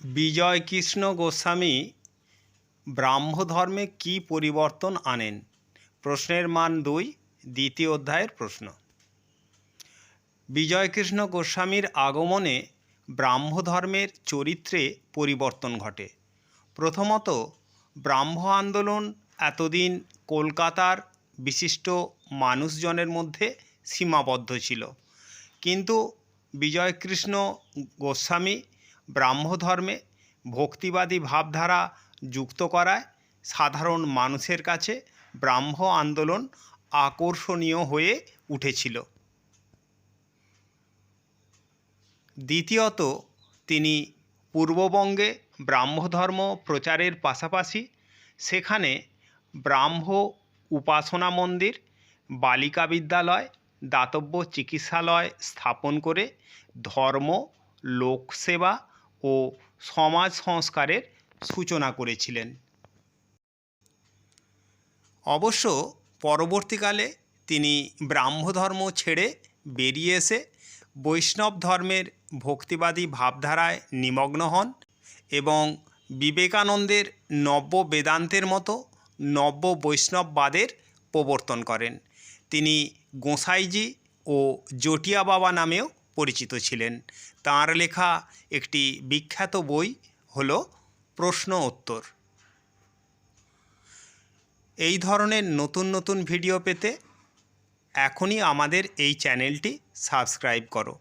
বিজয়কৃষ্ণ গোস্বামী ব্রাহ্মধর্মে কী পরিবর্তন আনেন? প্রশ্নের মান দুই, দ্বিতীয় অধ্যায়ের প্রশ্ন। বিজয়কৃষ্ণ গোস্বামীর আগমনে ব্রাহ্মধর্মের চরিত্রে পরিবর্তন ঘটে। প্রথমত, ব্রাহ্ম আন্দোলন এতদিন কলকাতার বিশিষ্ট মানুষজনের মধ্যে সীমাবদ্ধ ছিল। কিন্তু বিজয়কৃষ্ণ গোস্বামী ব্রাহ্মধর্মে ভক্তিবাদী ভাবধারা যুক্ত করায় সাধারণ মানুষের কাছে ব্রাহ্ম আন্দোলন আকর্ষণীয় হয়ে উঠেছিল। দ্বিতীয়ত, তিনি পূর্ববঙ্গে ব্রাহ্মধর্ম প্রচারের পাশাপাশি সেখানে ব্রাহ্ম উপাসনা মন্দির, বালিকা বিদ্যালয়, দাতব্য চিকিৎসালয় স্থাপন করে ধর্ম, লোকসেবা ও সমাজ সংস্কারের সূচনা করেছিলেন। অবশ্য পরবর্তীকালে তিনি ব্রাহ্মধর্ম ছেড়ে বেরিয়ে এসে বৈষ্ণব ধর্মের ভক্তিবাদী ভাবধারায় নিমগ্ন হন এবং বিবেকানন্দের নব্য বেদান্তের মতো নব্য বৈষ্ণববাদের প্রবর্তন করেন। তিনি গোঁসাইজি ও জটিয়া বাবা নামেও পরিচিত ছিলেন। তার লেখা একটি বিখ্যাত বই হল প্রশ্ন উত্তর। এই ধরনের নতুন নতুন ভিডিও পেতে এখনই আমাদের এই চ্যানেলটি সাবস্ক্রাইব করো।